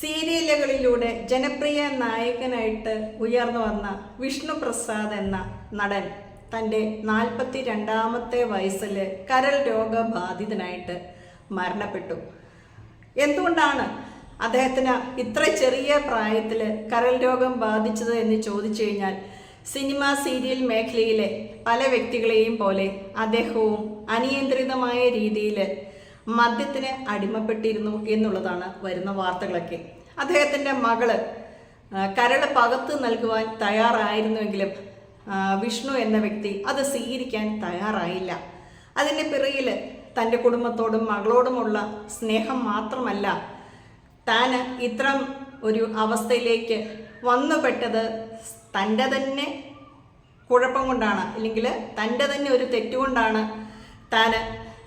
സീരിയലുകളിലൂടെ ജനപ്രിയ നായകനായിട്ട് ഉയർന്നു വന്ന വിഷ്ണു പ്രസാദ് എന്ന നടൻ തന്റെ നാൽപ്പത്തി രണ്ടാമത്തെ വയസ്സിൽ കരൾ രോഗബാധിതനായിട്ട് മരണപ്പെട്ടു. എന്തുകൊണ്ടാണ് അദ്ദേഹത്തിന് ഇത്ര ചെറിയ പ്രായത്തിൽ കരൾ രോഗം ബാധിച്ചത് എന്ന് ചോദിച്ചു കഴിഞ്ഞാൽ സിനിമ സീരിയൽ മേഖലയിലെ പല വ്യക്തികളെയും പോലെ അദ്ദേഹവും അനിയന്ത്രിതമായ രീതിയിൽ മദ്യത്തിന് അടിമപ്പെട്ടിരുന്നു എന്നുള്ളതാണ് വരുന്ന വാർത്തകളൊക്കെ. അദ്ദേഹത്തിന്റെ മകൾ കരട് പകത്ത് നൽകുവാൻ തയ്യാറായിരുന്നുവെങ്കിലും വിഷ്ണു എന്ന വ്യക്തി അത് സ്വീകരിക്കാൻ തയ്യാറായില്ല. അതിന്റെ പിറകിൽ തന്റെ കുടുംബത്തോടും മകളോടുമുള്ള സ്നേഹം മാത്രമല്ല താൻ ഇത്തരം ഒരു അവസ്ഥയിലേക്ക് വന്നുപെട്ടത് തന്റെ തന്നെ കുഴപ്പം കൊണ്ടാണ്. അല്ലെങ്കിൽ തന്റെ തന്നെ ഒരു തെറ്റുകൊണ്ടാണ് താൻ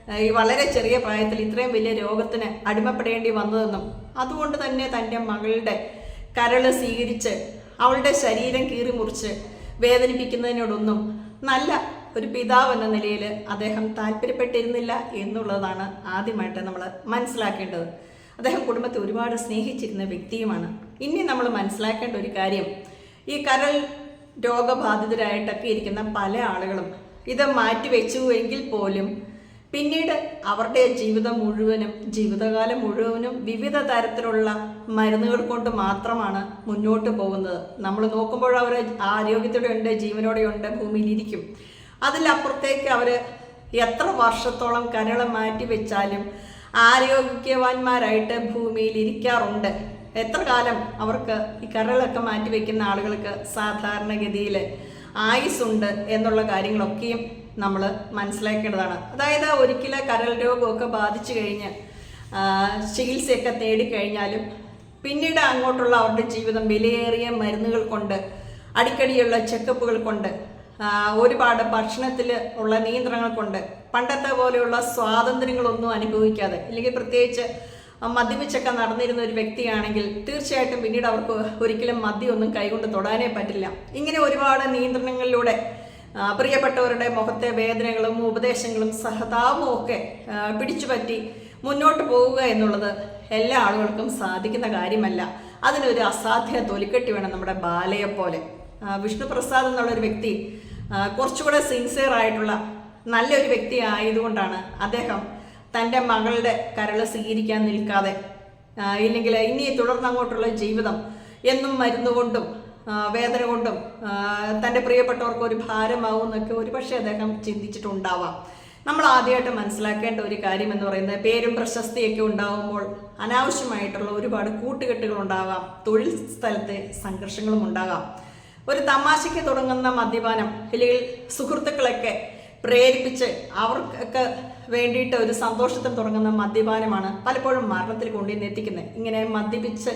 ഈ വളരെ ചെറിയ പ്രായത്തിൽ ഇത്രയും വലിയ രോഗത്തിന് അടിമപ്പെടേണ്ടി വന്നതെന്നും അതുകൊണ്ട് തന്നെ തന്റെ മകളുടെ കരൾ സ്വീകരിച്ച് അവളുടെ ശരീരം കീറിമുറിച്ച് വേദനിപ്പിക്കുന്നതിനോടൊന്നും നല്ല ഒരു പിതാവ് എന്ന നിലയിൽ അദ്ദേഹം താല്പര്യപ്പെട്ടിരുന്നില്ല എന്നുള്ളതാണ് ആദ്യമായിട്ട് നമ്മൾ മനസ്സിലാക്കേണ്ടത്. അദ്ദേഹം കുടുംബത്തെ ഒരുപാട് സ്നേഹിച്ചിരുന്ന വ്യക്തിയുമാണ്. ഇനി നമ്മൾ മനസ്സിലാക്കേണ്ട ഒരു കാര്യം ഈ കരൾ രോഗബാധിതരായിട്ടൊക്കെ ഇരിക്കുന്ന പല ആളുകളും ഇത് മാറ്റിവെച്ചു എങ്കിൽ പോലും പിന്നീട് അവരുടെ ജീവിതം മുഴുവനും ജീവിതകാലം മുഴുവനും വിവിധ തരത്തിലുള്ള മരുന്നുകൾ കൊണ്ട് മാത്രമാണ് മുന്നോട്ട് പോകുന്നത്. നമ്മൾ നോക്കുമ്പോൾ അവർ ആരോഗ്യത്തോടെ ഉണ്ട് ജീവനോടെ ഉണ്ട് ഭൂമിയിലിരിക്കും അതിലപ്പുറത്തേക്ക് അവർ എത്ര വർഷത്തോളം കരളം മാറ്റി വെച്ചാലും ആരോഗ്യവാന്മാരായിട്ട് ഭൂമിയിൽ ഇരിക്കാറുണ്ട്. എത്ര കാലം അവർക്ക് ഈ കരളൊക്കെ മാറ്റി വെക്കുന്ന ആളുകൾക്ക് സാധാരണഗതിയിൽ ആയുസ്സുണ്ട് എന്നുള്ള കാര്യങ്ങളൊക്കെയും നമ്മൾ മനസ്സിലാക്കേണ്ടതാണ്. അതായത് ഒരിക്കലും കരൾ രോഗമൊക്കെ ബാധിച്ചു കഴിഞ്ഞ് ചികിത്സയൊക്കെ തേടിക്കഴിഞ്ഞാലും പിന്നീട് അങ്ങോട്ടുള്ള അവരുടെ ജീവിതം വിലയേറിയ മരുന്നുകൾ കൊണ്ട് അടിക്കടിയുള്ള ചെക്കപ്പുകൾ കൊണ്ട് ഒരുപാട് ഭക്ഷണത്തിൽ ഉള്ള നിയന്ത്രണങ്ങൾ കൊണ്ട് പണ്ടത്തെ പോലെയുള്ള സ്വാതന്ത്ര്യങ്ങളൊന്നും അനുഭവിക്കാതെ അല്ലെങ്കിൽ പ്രത്യേകിച്ച് മദ്യപിച്ചൊക്കെ നടന്നിരുന്ന ഒരു വ്യക്തിയാണെങ്കിൽ തീർച്ചയായിട്ടും പിന്നീട് അവർക്ക് ഒരിക്കലും മദ്യമൊന്നും കൈകൊണ്ട് തൊടാനേ പറ്റില്ല. ഇങ്ങനെ ഒരുപാട് നിയന്ത്രണങ്ങളിലൂടെ പ്രിയപ്പെട്ടവരുടെ മുഖത്തെ വേദനകളും ഉപദേശങ്ങളും സഹതാപവും ഒക്കെ പിടിച്ചുപറ്റി മുന്നോട്ട് പോവുക എന്നുള്ളത് എല്ലാ ആളുകൾക്കും സാധിക്കുന്ന കാര്യമല്ല. അതിനൊരു അസാധ്യ തൊലിക്കെട്ടി വേണം നമ്മുടെ ബാലയെ പോലെ. വിഷ്ണു പ്രസാദ് എന്നുള്ളൊരു വ്യക്തി കുറച്ചുകൂടെ സിൻസിയർ ആയിട്ടുള്ള നല്ലൊരു വ്യക്തി ആയതുകൊണ്ടാണ് അദ്ദേഹം തന്റെ മകളുടെ കരൾ സ്വീകരിക്കാൻ നിൽക്കാതെ ഇല്ലെങ്കിൽ ഇനി തുടർന്നങ്ങോട്ടുള്ള ജീവിതം എന്നും മരുന്നുകൊണ്ടും വേദന കൊണ്ടും തന്റെ പ്രിയപ്പെട്ടവർക്ക് ഒരു ഭാരമാവും എന്നൊക്കെ ഒരുപക്ഷെ അദ്ദേഹം ചിന്തിച്ചിട്ടുണ്ടാവാം. നമ്മൾ ആദ്യമായിട്ട് മനസ്സിലാക്കേണ്ട ഒരു കാര്യം എന്ന് പറയുന്നത് പേരും പ്രശസ്തിയൊക്കെ ഉണ്ടാകുമ്പോൾ അനാവശ്യമായിട്ടുള്ള ഒരുപാട് കൂട്ടുകെട്ടുകൾ ഉണ്ടാകാം തൊഴിൽ സ്ഥലത്തെ സംഘർഷങ്ങളും ഉണ്ടാകാം ഒരു തമാശയ്ക്ക് തുടങ്ങുന്ന മദ്യപാനം അല്ലെങ്കിൽ സുഹൃത്തുക്കളൊക്കെ പ്രേരിപ്പിച്ച് അവർക്കൊക്കെ വേണ്ടിയിട്ട് ഒരു സന്തോഷത്തിൽ തുടങ്ങുന്ന മദ്യപാനമാണ് പലപ്പോഴും മരണത്തിൽ കൊണ്ടുവന്ന് എത്തിക്കുന്നത്. ഇങ്ങനെ മദ്യപിച്ച്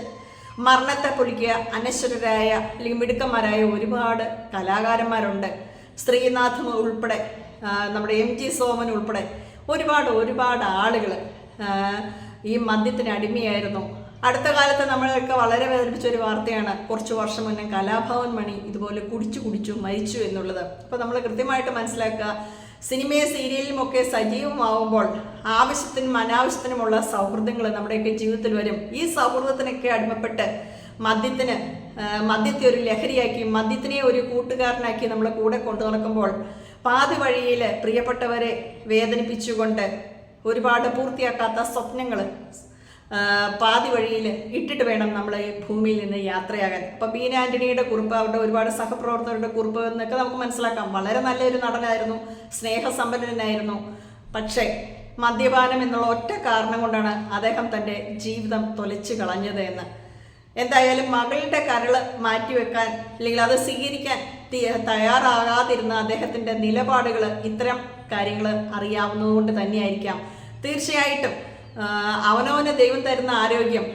മരണത്തെ പൊളിക്കുക അനശ്വരരായ അല്ലെങ്കിൽ മിടുക്കന്മാരായ ഒരുപാട് കലാകാരന്മാരുണ്ട്. ശ്രീനാഥ് ഉൾപ്പെടെ നമ്മുടെ എം ജി സോമൻ ഉൾപ്പെടെ ഒരുപാട് ഒരുപാട് ആളുകൾ ഈ മദ്യത്തിന് അടിമയായിരുന്നു. അടുത്ത കാലത്ത് നമ്മളൊക്കെ വളരെ വേദനിപ്പിച്ച ഒരു വാർത്തയാണ് കുറച്ച് വർഷം മുന്നേ കലാഭവൻ മണി ഇതുപോലെ കുടിച്ചു കുടിച്ചു മരിച്ചു എന്നുള്ളത്. അപ്പോൾ നമ്മൾ കൃത്യമായിട്ട് മനസ്സിലാക്കുക സിനിമയും സീരിയലിലും ഒക്കെ സജീവമാവുമ്പോൾ ആവശ്യത്തിനും അനാവശ്യത്തിനുമുള്ള സൗഹൃദങ്ങൾ നമ്മുടെയൊക്കെ ജീവിതത്തിൽ വരും. ഈ സൗഹൃദത്തിനൊക്കെ അടിമപ്പെട്ട് മദ്യത്തിന് മദ്യത്തെ ഒരു ലഹരിയാക്കി മദ്യത്തിനെ ഒരു കൂട്ടുകാരനാക്കി നമ്മളെ കൂടെ കൊണ്ടു നടക്കുമ്പോൾ പാതി വഴിയിൽ പ്രിയപ്പെട്ടവരെ വേദനിപ്പിച്ചുകൊണ്ട് ഒരുപാട് പൂർത്തിയാക്കാത്ത സ്വപ്നങ്ങൾ പാതി വഴിയിൽ ഇട്ടിട്ട് വേണം നമ്മൾ ഈ ഭൂമിയിൽ നിന്ന് യാത്രയാകാൻ. അപ്പം ബീന ആന്റണിയുടെ കുറിപ്പ് അവരുടെ ഒരുപാട് സഹപ്രവർത്തകരുടെ കുറിപ്പ് എന്നൊക്കെ നമുക്ക് മനസ്സിലാക്കാം. വളരെ നല്ലൊരു നടനായിരുന്നു സ്നേഹസമ്പന്നനായിരുന്നു. പക്ഷേ മദ്യപാനം എന്നുള്ള ഒറ്റ കാരണം കൊണ്ടാണ് അദ്ദേഹം തന്റെ ജീവിതം തൊലച്ചു കളഞ്ഞത് എന്ന്. എന്തായാലും മകളുടെ കരൾ മാറ്റിവെക്കാൻ അല്ലെങ്കിൽ അത് സ്വീകരിക്കാൻ തയ്യാറാകാതിരുന്ന അദ്ദേഹത്തിന്റെ നിലപാടുകൾ ഇത്തരം കാര്യങ്ങൾ അറിയാവുന്നതുകൊണ്ട് തന്നെയായിരിക്കാം. തീർച്ചയായിട്ടും അവനവന് ദൈവം തരുന്ന ആരോഗ്യം.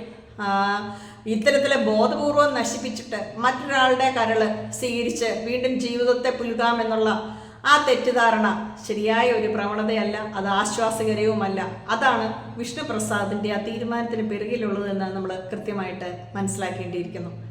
ഇത്തരത്തിലെ ബോധപൂർവം നശിപ്പിച്ചിട്ട് മറ്റൊരാളുടെ കരൾ സ്വീകരിച്ച് വീണ്ടും ജീവിതത്തെ പുലുകാമെന്നുള്ള ആ തെറ്റിദ്ധാരണ ശരിയായ ഒരു പ്രവണതയല്ല അത് ആശ്വാസകരവുമല്ല. അതാണ് വിഷ്ണുപ്രസാദിന്റെ ആ തീരുമാനത്തിന് പിറകിലുള്ളതെന്ന് നമ്മൾ കൃത്യമായിട്ട് മനസ്സിലാക്കേണ്ടിയിരിക്കുന്നു.